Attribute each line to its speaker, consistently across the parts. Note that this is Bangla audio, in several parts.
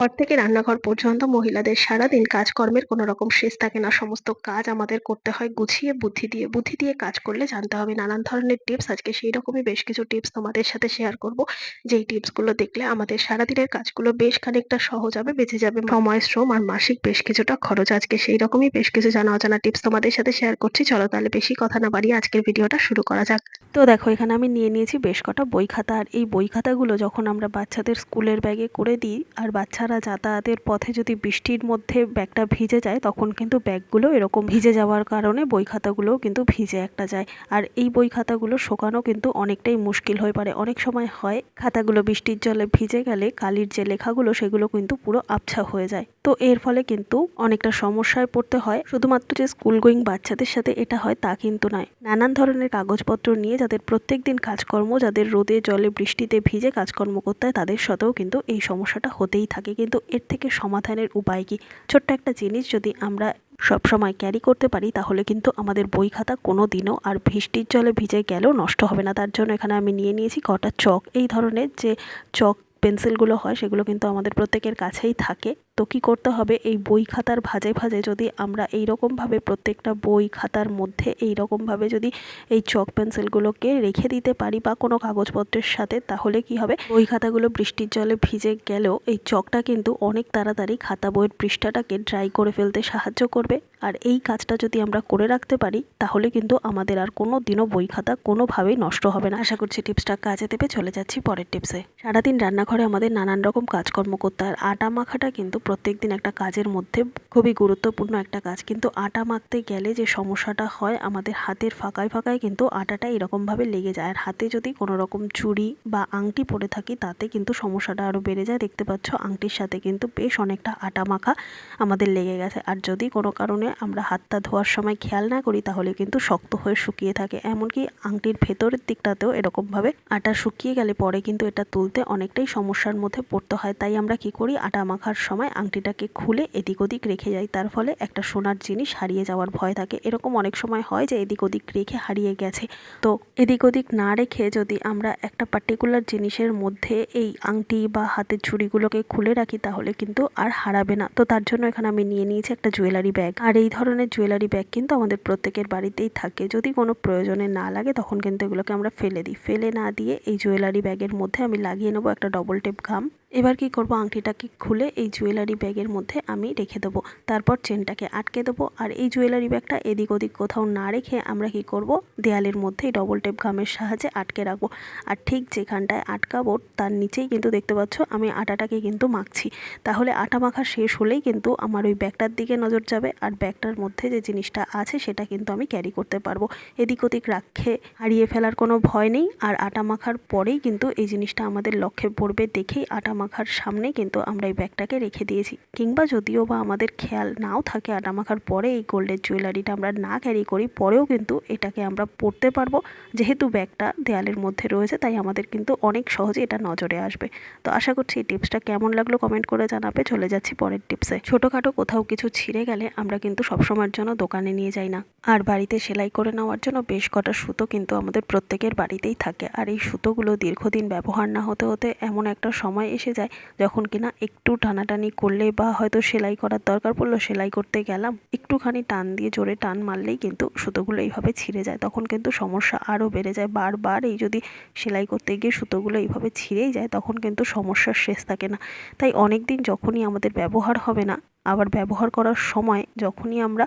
Speaker 1: ঘর থেকে রান্নাঘর পর্যন্ত মহিলাদের সারাদিন কাজকর্মের কোনো রকম শেষ থাকে না। সমস্ত কাজ আমাদের করতে হয় গুছিয়ে, বুদ্ধি দিয়ে। বুদ্ধি দিয়ে কাজ করলে জানতে হবে নানান ধরনের টিপস। আজকে সেই রকমই বেশ কিছু টিপস তোমাদের সাথে শেয়ার করব। যেই টিপসগুলো দেখলে আমাদের সারাদিনের কাজগুলো বেশ খানিকটা সহজ হবে, বেঁচে যাবে। সময়, শ্রম আর মাসিক বেশ কিছুটা খরচ। আজকে সেই রকমই বেশ কিছু জানা অজানা টিপস তোমাদের সাথে শেয়ার করছি। চলো তাহলে বেশি কথা না বাড়িয়ে আজকের ভিডিওটা শুরু করা যাক। তো দেখো, এখানে আমি নিয়ে নিয়েছি বেশ কটা বই খাতা। আর এই বই খাতাগুলো যখন আমরা বাচ্চাদের স্কুলের ব্যাগে করে দিই, আর বাচ্চারা যাতায়াতের পথে যদি বৃষ্টির মধ্যে ব্যাগটা ভিজে যায়, তখন কিন্তু ব্যাগগুলো এরকম ভিজে যাওয়ার কারণে বই খাতাগুলোও কিন্তু ভিজে একটা যায়। আর এই বই খাতাগুলো শোকানো কিন্তু অনেকটাই মুশকিল হয়ে পারে অনেক সময় হয়, খাতাগুলো বৃষ্টির জলে ভিজে গেলে কালির যে লেখাগুলো, সেগুলো কিন্তু পুরো আবছা হয়ে যায়। তো এর ফলে কিন্তু অনেকটা সমস্যায় পড়তে হয়। শুধুমাত্র যে স্কুল গোয়িং বাচ্চাদের সাথে এটা হয় তা কিন্তু নয়। নানান ধরনের কাগজপত্র নিয়ে যাদের প্রত্যেক দিন কাজকর্ম, যাদের রোদে, জলে, বৃষ্টিতে ভিজে কাজকর্ম করতে হয়, তাদের সাথেও কিন্তু এই সমস্যাটা হতেই থাকে। কিন্তু এর থেকে সমাধানের উপায় কি? ছোট্ট একটা জিনিস যদি আমরা সব সময় ক্যারি করতে পারি, তাহলে কিন্তু আমাদের বই খাতা কোনো দিনও আর বৃষ্টির জলে ভিজে গেলেও নষ্ট হবে না। তার জন্য এখানে আমি নিয়ে নিয়েছি কটা চক। এই ধরনের যে চক পেন্সিলগুলো হয়, সেগুলো কিন্তু আমাদের প্রত্যেকের কাছেই থাকে। তো কী করতে হবে? এই বই খাতার ভাজে ভাজে যদি আমরা এই রকমভাবে প্রত্যেকটা বই খাতার মধ্যে এই রকমভাবে যদি এই চক পেন্সিলগুলোকে রেখে দিতে পারি বা কোনো কাগজপত্রের সাথে, তাহলে কি হবে? বই খাতাগুলো বৃষ্টির জলে ভিজে গেলেও এই চকটা কিন্তু অনেক তাড়াতাড়ি খাতা বইয়ের পৃষ্ঠাটাকে ড্রাই করে ফেলতে সাহায্য করবে। আর এই কাজটা যদি আমরা করে রাখতে পারি, তাহলে কিন্তু আমাদের আর কোনো দিনও বই খাতা কোনোভাবেই নষ্ট হবে না। আশা করছি টিপসটা কাজে দেবে। চলে যাচ্ছি পরের টিপসে। সারাদিন রান্নাঘরে আমাদের নানান রকম কাজকর্ম করতে হয়। আটা মাখাটা কিন্তু প্রত্যেক দিন একটা কাজের মধ্যে খুবই গুরুত্বপূর্ণ একটা কাজ। কিন্তু আটা মাখতে গেলে যে সমস্যাটা হয়, আমাদের হাতের ফাঁকায় ফাঁকায় কিন্তু আটাটা এরকমভাবে লেগে যায়। আর হাতে যদি কোনো রকম চুড়ি বা আংটি পরে থাকি, তাতে কিন্তু সমস্যাটা আরও বেড়ে যায়। দেখতে পাচ্ছ, আংটির সাথে কিন্তু বেশ অনেকটা আটা মাখা আমাদের লেগে গেছে। আর যদি কোনো কারণে আমরা হাতটা ধোয়ার সময় খেয়াল না করি, তাহলে কিন্তু শক্ত হয়ে শুকিয়ে থাকে। এমনকি আংটির ভেতরের দিকটাতেও এরকমভাবে আটা শুকিয়ে গেলে পরে কিন্তু এটা তুলতে অনেকটাই সমস্যার মধ্যে পড়তে হয়। তাই আমরা কি করি, আটা মাখার সময় আংটিটাকে খুলে এদিক ওদিক রেখে যাই তার ফলে একটা সোনার জিনিস হারিয়ে যাওয়ার ভয় থাকে। এরকম অনেক সময় হয় যে এদিক ওদিক রেখে হারিয়ে গেছে। তো এদিক ওদিক না রেখে যদি আমরা একটা পার্টিকুলার জিনিসের মধ্যে এই আংটি বা হাতের ছুরিগুলোকে খুলে রাখি, তাহলে কিন্তু আর হারাবে না। তো তার জন্য এখানে আমি নিয়ে নিয়েছি একটা জুয়েলারি ব্যাগ আর এই ধরনের জুয়েলারি ব্যাগ কিন্তু আমাদের প্রত্যেকের বাড়িতেই থাকে। যদি কোনো প্রয়োজনে না লাগে, তখন কিন্তু এগুলোকে আমরা ফেলে দিই। ফেলে না দিয়ে এই জুয়েলারি ব্যাগের মধ্যে আমি লাগিয়ে নেব একটা ডবল টেপ গাম এবার কি করব? আংটিটাকে খুলে এই জুয়েলারি ব্যাগের মধ্যে আমি রেখে দেবো। তারপর চেনটাকে আটকে দেবো। আর এই জুয়েলারি ব্যাগটা এদিক ওদিক কোথাও না রেখে আমরা কি করব? দেয়ালের মধ্যে ডবল টেপ গামের সাহায্যে আটকে রাখব। আর ঠিক যেখানটায় আটকাবো, তার নিচেই কিন্তু দেখতে পাচ্ছ আমি আটাটাকে কিন্তু মাখছি। তাহলে আটা মাখা শেষ হলেই কিন্তু আমার ওই ব্যাগটার দিকে নজর যাবে। আর ব্যাগটার মধ্যে যে জিনিসটা আছে, সেটা কিন্তু আমি ক্যারি করতে পারব। এদিক ওদিক রাখে হারিয়ে ফেলার কোনো ভয় নেই। আর আটা মাখার পরেই কিন্তু এই জিনিসটা আমাদের লক্ষ্যে পড়বে দেখেই আটা মাখার সামনে কিন্তু আমরা এই ব্যাগটাকে রেখে দিয়েছি। কিংবা যদিও বা আমাদের খেয়াল নাও থাকে আটা মাখার পরে এই গোল্ডের জুয়েলারিটা আমরা না ক্যারি করি, পরেও কিন্তু এটাকে আমরা পরতে পারব। যেহেতু ব্যাগটা দেয়ালের মধ্যে রয়েছে, তাই আমাদের কিন্তু অনেক সহজে এটা নজরে আসবে। তো আশা করছি এই টিপসটা কেমন লাগল কমেন্ট করে জানাবে। চলে যাচ্ছি পরের টিপসে ছোটোখাটো কোথাও কিছু ছিঁড়ে গেলে আমরা কিন্তু সবসময়ের জন্য দোকানে নিয়ে যাই না। আর বাড়িতে সেলাই করে নেওয়ার জন্য বেশ কটা সুতো কিন্তু আমাদের প্রত্যেকের বাড়িতেই থাকে। আর এই সুতোগুলো দীর্ঘদিন ব্যবহার না হতে হতে এমন একটা সময় এসে যায়। যখন কিনা একটু টানাটানি করলে বা হয়তো সেলাই করার দরকার পড়ল, সেলাই করতে গেলাম। একটুখানি টান দিয়ে জোরে টান মারলেই কিন্তু সুতোগুলো এইভাবে ছিঁড়ে যায়। তখন কিন্তু সমস্যা আরও বেড়ে যায়। বারবার এই যদি সেলাই করতে গিয়ে সুতোগুলো এইভাবে ছিঁড়েই যায়, তখন কিন্তু সমস্যার শেষ থাকে না। তাই অনেক দিন যখনই আমাদের ব্যবহার হবে না, আবার ব্যবহার করার সময় যখনই আমরা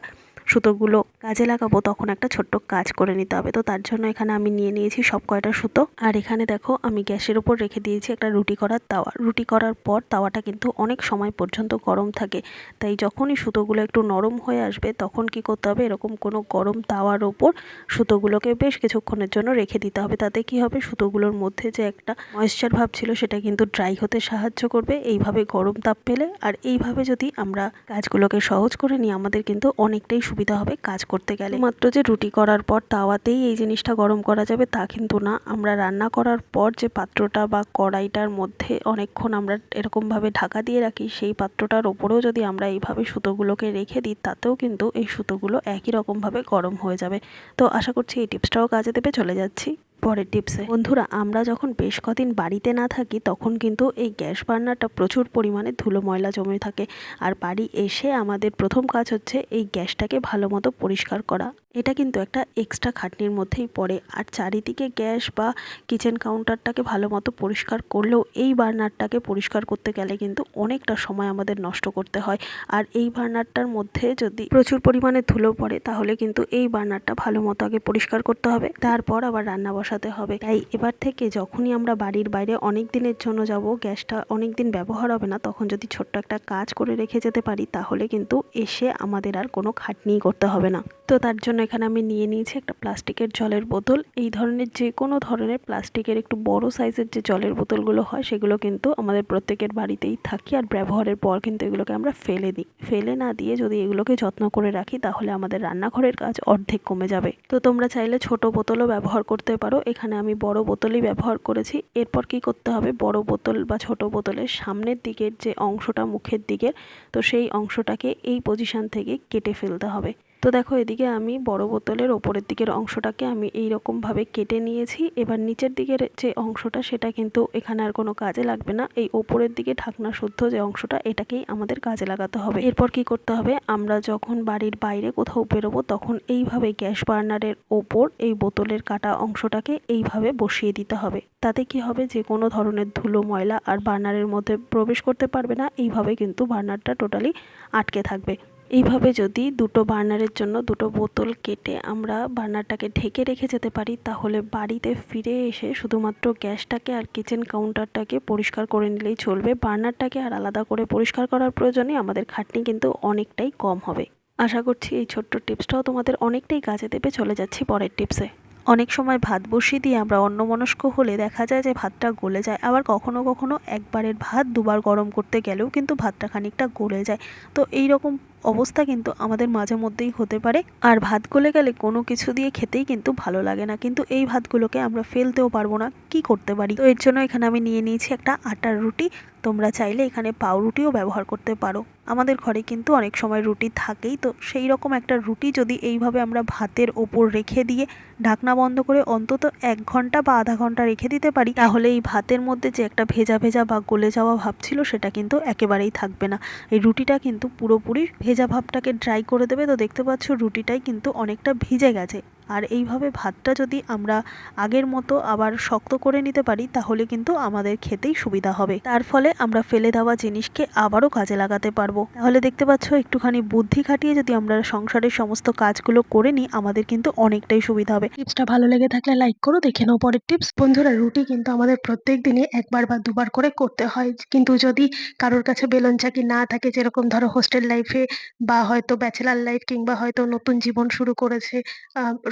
Speaker 1: সুতোগুলো কাজে লাগাবো, তখন একটা ছোট্ট কাজ করে নিতে হবে। তো তার জন্য এখানে আমি নিয়ে নিয়েছি সব কয়টা সুতো। আর এখানে দেখো, আমি গ্যাসের উপর রেখে দিয়েছি একটা রুটি করার তাওয়া। রুটি করার পর তাওয়াটা কিন্তু অনেক সময় পর্যন্ত গরম থাকে। তাই যখনই সুতোগুলো একটু নরম হয়ে আসবে, তখন কি করতে হবে? এরকম কোনো গরম তাওয়ার ওপর সুতোগুলোকে বেশ কিছুক্ষণের জন্য রেখে দিতে হবে। তাতে কি হবে? সুতোগুলোর মধ্যে যে একটা ময়েশ্চার ভাব ছিল, সেটা কিন্তু ড্রাই হতে সাহায্য করবে। এইভাবে গরম তাপ পেলে, আর এইভাবে যদি আমরা কাজগুলোকে সহজ করে নিই, আমাদের কিন্তু অনেকটাই সুবিধা হবে কাজ করতে গেলে। মাত্র যে রুটি করার পর তাওয়াতেই এই জিনিসটা গরম করা যাবে তা কিন্তু না। আমরা রান্না করার পর যে পাত্রটা বা কড়াইটার মধ্যে অনেকক্ষণ আমরা এরকমভাবে ঢাকা দিয়ে রাখি, সেই পাত্রটার ওপরেও যদি আমরা এইভাবে সুতোগুলোকে রেখে দিই, তাতেও কিন্তু এই সুতোগুলো একই রকমভাবে গরম হয়ে যাবে। তো আশা করছি এই টিপসটাও কাজে দেবে। চলে যাচ্ছি। পরের টিপসে। বন্ধুরা, আমরা যখন বেশ কদিন বাড়িতে না থাকি, তখন কিন্তু এই গ্যাস বার্নারটা প্রচুর পরিমাণে ধুলো ময়লা জমে থাকে। আর বাড়ি এসে আমাদের প্রথম কাজ হচ্ছে এই গ্যাসটাকে ভালো মতো পরিষ্কার করা। এটা কিন্তু একটা এক্সট্রা খাটনির মধ্যেই পড়ে। আর চারিদিকে গ্যাস বা কিচেন কাউন্টারটাকে ভালো মতো পরিষ্কার করলেও এই বার্নারটাকে পরিষ্কার করতে গেলে কিন্তু অনেকটা সময় আমাদের নষ্ট করতে হয়। আর এই বার্নারটার মধ্যে যদি প্রচুর পরিমাণে ধুলো পড়ে, তাহলে কিন্তু এই বার্নারটা ভালো মতো আগে পরিষ্কার করতে হবে। তারপর আবার রান্না বসাতে হবে। তাই এবার থেকে যখনই আমরা বাড়ির বাইরে অনেক দিনের জন্য যাব, গ্যাসটা অনেক দিন ব্যবহার হবে না, তখন যদি ছোট্ট একটা কাজ করে রেখে যেতে পারি, তাহলে কিন্তু এসে আমাদের আর কোনো খাটনিই করতে হবে না। তো তার জন্য এখানে আমি নিয়ে নিয়েছি একটা প্লাস্টিকের জলের বোতল। এই ধরনের যে কোনো ধরনের প্লাস্টিকের একটু বড় সাইজের যে জলের বোতলগুলো হয়, সেগুলো কিন্তু আমাদের প্রত্যেকের বাড়িতেই থাকি আর ব্যবহারের পর কিন্তু এগুলোকে আমরা ফেলে দিই। ফেলে না দিয়ে যদি এগুলোকে যত্ন করে রাখি, তাহলে আমাদের রান্নাঘরের কাজ অর্ধেক কমে যাবে। তো তোমরা চাইলে ছোট বোতলও ব্যবহার করতে পারো এখানে আমি বড় বোতলই ব্যবহার করেছি। এরপর কি করতে হবে? বড় বোতল বা ছোট বোতলের সামনের দিকের যে অংশটা মুখের দিকের, তো সেই অংশটাকে এই পজিশান থেকে কেটে ফেলতে হবে। তো দেখো এদিকে আমি বড় বোতলের ওপরের দিকের অংশটাকে আমি এই ভাবে কেটে নিয়েছি। এবার নিচের দিকের যে অংশটা সেটা কিন্তু এখানে আর কোনো কাজে লাগবে না। এই ওপরের দিকে ঢাকনা শুদ্ধ যে অংশটা, এটাকেই আমাদের কাজে লাগাতে হবে। এরপর কি করতে হবে? আমরা যখন বাড়ির বাইরে কোথাও বেরোবো, তখন এইভাবে গ্যাস বার্নারের ওপর এই বোতলের কাটা অংশটাকে এইভাবে বসিয়ে দিতে হবে। তাতে কি হবে? যে কোনো ধরনের ধুলো, ময়লা আর বার্নারের মধ্যে প্রবেশ করতে পারবে না। এইভাবে কিন্তু বার্নারটা টোটালি আটকে থাকবে। এইভাবে যদি দুটো বার্নারের জন্য দুটো বোতল কেটে আমরা বার্নারটাকে ঢেকে রেখে যেতে পারি, তাহলে বাড়িতে ফিরে এসে শুধুমাত্র গ্যাসটাকে আর কিচেন কাউন্টারটাকে পরিষ্কার করে নিলেই চলবে। বার্নারটাকে আর আলাদা করে পরিষ্কার করার প্রয়োজনে আমাদের খাটনি কিন্তু অনেকটাই কম হবে। আশা করছি এই ছোট্ট টিপসটাও তোমাদের অনেকটাই কাজে দেবে। চলে যাচ্ছি পরের টিপসে। অনেক সময় ভাত বসিয়ে দিয়ে আমরা অন্যমনস্ক হলে দেখা যায় যে ভাতটা গলে যায়। আবার কখনো কখনো একবারের ভাত দুবার গরম করতে গেলেও কিন্তু ভাতটা খানিকটা গলে যায়। তো এই রকম অবস্থা কিন্তু আমাদের মাঝে মধ্যেই হতে পারে। আর ভাত গলে গেলে কোনো কিছু দিয়ে খেতেই কিন্তু ভালো লাগে না। কিন্তু এই ভাতগুলোকে আমরা ফেলতেও পারব না। কি করতে পারি? তো এর জন্য এখানে আমি নিয়ে নিয়েছি একটা আটার রুটি। তোমরা চাইলে এখানে পাউরুটিও ব্যবহার করতে পারো। আমাদের ঘরে কিন্তু অনেক সময় রুটি থাকেই। তো সেই রকম একটা রুটি যদি এইভাবে আমরা ভাতের ওপর রেখে দিয়ে ঢাকনা বন্ধ করে অন্তত এক ঘণ্টা বা আধা ঘণ্টা রেখে দিতে পারি, তাহলে এই ভাতের মধ্যে যে একটা ভেজা ভেজা বা গলে যাওয়া ভাব ছিল, সেটা কিন্তু একেবারেই থাকবে না। এই রুটিটা কিন্তু পুরোপুরি ভাবটাকে ড্রাই করে দেবে। তো দেখতে পাচ্ছ রুটিটাই কিন্তু অনেকটা ভিজে গেছে। আর এইভাবে ভাতটা যদি আমরা আগের মতো আবার শক্ত করে নিতে পারি, তাহলে কিন্তু আমাদের খেতেই সুবিধা হবে। তার ফলে আমরা ফেলে দেওয়া জিনিসকে আবারও কাজে লাগাতে পারব। তাহলে দেখতে পাচ্ছ, একটুখানি বুদ্ধি খাটিয়ে যদি আমরা সংসারের সমস্ত কাজগুলো করে নিই, আমাদের কিন্তু অনেকটাই সুবিধা হবে। টিপসটা ভালো লেগে থাকলে লাইক করো, দেখে নাও পরের টিপস। বন্ধুরা, রুটি কিন্তু আমাদের প্রত্যেক দিনই একবার বা দুবার করে করতে হয়। কিন্তু যদি কারোর কাছে বেলন চাকি না থাকে, যেরকম ধরো হোস্টেল লাইফে বা হয়তো ব্যাচেলার লাইফ কিংবা হয়তো নতুন জীবন শুরু করেছে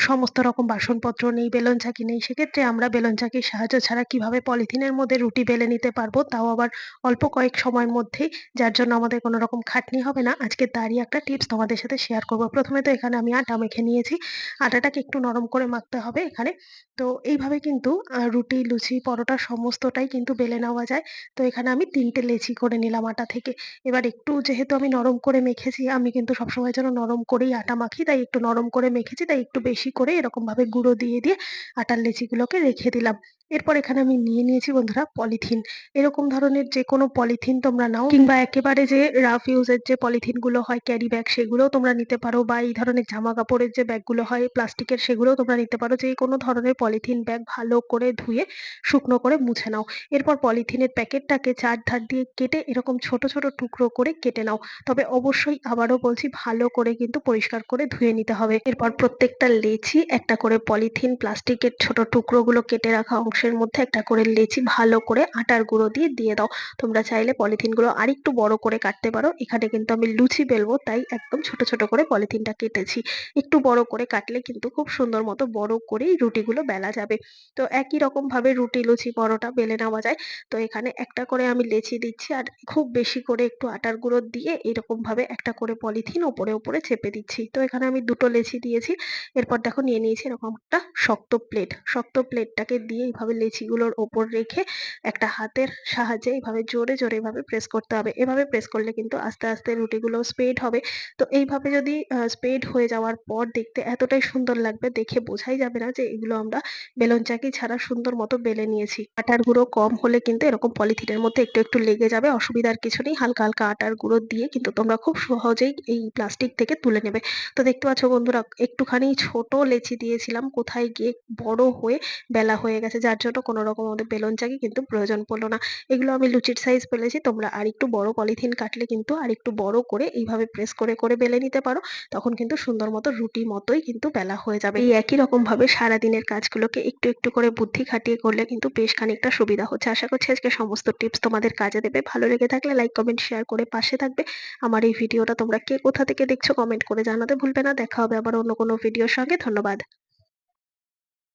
Speaker 1: সমস্ত রকম বাসনপত্র নেই, বেলন চাকি নেই, সেক্ষেত্রে আমরা বেলন চাকির সাহায্য ছাড়া কীভাবে পলিথিনের মধ্যে রুটি বেলে নিতে পারব? তাও আবার অল্প কয়েক সময়ের মধ্যেই, যার জন্য আমাদের কোনো রকম খাটনি হবে না। আজকে তারই একটা টিপস তোমাদের সাথে শেয়ার করব। প্রথমে তো এখানে আমি আটা মেখে নিয়েছি। আটাটাকে একটু নরম করে মাখতে হবে এখানে। তো এইভাবে কিন্তু রুটি, লুচি, পরোটা সমস্তটাই কিন্তু বেলে নেওয়া যায়। তো এখানে আমি তিনটে লেচি করে নিলাম আটা থেকে। এবার একটু যেহেতু আমি নরম করে মেখেছি, আমি কিন্তু সবসময় যেন নরম করেই আটা মাখি, তাই একটু নরম করে মেখেছি, তাই একটু বেশি করে এরকম ভাবে গুঁড়ো দিয়ে দিয়ে আটার লেচিগুলোকে রেখে দিলাম। এরপর এখানে আমি নিয়ে নিয়েছি বন্ধুরা পলিথিন। এরকম ধরনের যে কোনো পলিথিন তোমরা নাও কিংবা একেবারে যে রাফ ইউজের যে পলিথিনগুলো হয় ক্যারি ব্যাগ সেগুলোও তোমরা নিতে পারো বা এই ধরনের জামা কাপড়ের যে ব্যাগগুলো হয় প্লাস্টিকের সেগুলোও তোমরা নিতে পারো। যে কোনো ধরনের পলিথিন ব্যাগ ভালো করে ধুয়ে, শুকনো করে মুছে নাও। এরপর পলিথিনের প্যাকেটটাকে চার ধার দিয়ে কেটে এরকম ছোট ছোট টুকরো করে কেটে নাও। তবে অবশ্যই আবারও বলছি ভালো করে কিন্তু পরিষ্কার করে ধুয়ে নিতে হবে। এরপর প্রত্যেকটা লেচি একটা করে পলিথিন, প্লাস্টিকের ছোট টুকরোগুলো কেটে রাখা অংশের মধ্যে একটা করে লেচি ভালো করে আটার গুঁড়ো দিয়ে দিয়ে দাও। তোমরা চাইলে পলিথিনগুলো আরেকটু বড় করে কাটতে পারো। এখানে কিন্তু আমি লুচি বেলবো, তাই একদম ছোট ছোট করে পলিথিনটা কেটেছি। একটু বড় করে কাটলে কিন্তু খুব সুন্দর মতো বড় করেই রুটিগুলো বেলা যাবে। তো একই রকম ভাবে রুটি, লুচি, পরোটা বেলে নেওয়া যায়। তো এখানে একটা করে আমি লেচি দিচ্ছি, আর খুব বেশি করে একটু আটার গুঁড়ো দিয়ে এরকম ভাবে একটা করে পলিথিন ওপরে ওপরে চেপে দিচ্ছি। তো এখানে আমি দুটো লেচি দিয়েছি। এরপর দেখো নিয়ে নিয়েছি এরকম একটা শক্ত প্লেট শক্ত প্লেটটাকে দিয়ে
Speaker 2: এইভাবে লেচিগুলোর ওপর রেখে একটা হাতের সাহায্যে এইভাবে জোরে জোরে এভাবে প্রেস করতে হবে। এভাবে প্রেস করলে কিন্তু আস্তে আস্তে রুটিগুলো স্প্রেড হবে। তো এইভাবে যদি স্প্রেড হয়ে যাওয়ার পর দেখতে এতটাই সুন্দর লাগবে দেখে বোঝাই যাবে না যে এগুলো আমরা বেলন চাকি ছাড়া সুন্দর মতো বেলে নিয়েছি। আটার গুঁড়ো কম হলে কিন্তু এরকম পলিথিনের মধ্যে একটু একটু লেগে যাবে, অসুবিধার কিছু নেই। হালকা হালকা আটার গুঁড়ো দিয়ে কিন্তু তোমরা খুব সহজেই এই প্লাস্টিক থেকে তুলে নেবে। তো দেখতে পাচ্ছ বন্ধুরা, একটুখানি ছোট লেচি দিয়েছিলাম, কোথায় গিয়ে বড় হয়ে বেলা হয়ে গেছে, যার জন্য কোনো রকম আমাদের বেলন চাকি কিন্তু প্রয়োজন পড়ল না। এগুলো আমি লুচির সাইজ পেলেছি তোমরা আর একটু বড় পলিথিন কাটলে কিন্তু আর একটু বড় করে এইভাবে প্রেস করে করে বেলে নিতে পারো, তখন কিন্তু সুন্দর মতো রুটি মতোই কিন্তু বেলা হয়ে যাবে। এই একই রকম ভাবে সারাদিনের কাজগুলোকে একটু একটু করে বুদ্ধি খাটিয়ে করলে কিন্তু বেশ খানিকটা সুবিধা হচ্ছে। আশা করছি আজকে সমস্ত টিপস তোমাদের কাজে দেবে। ভালো লেগে থাকলে লাইক কমেন্ট শেয়ার করে পাশে থাকবে। আমার এই ভিডিওটা তোমরা কে কোথা থেকে দেখছ কমেন্ট করে জানাতে ভুলবে না। দেখা হবে আবার অন্য কোনো ভিডিওর সঙ্গে। ধন্যবাদ।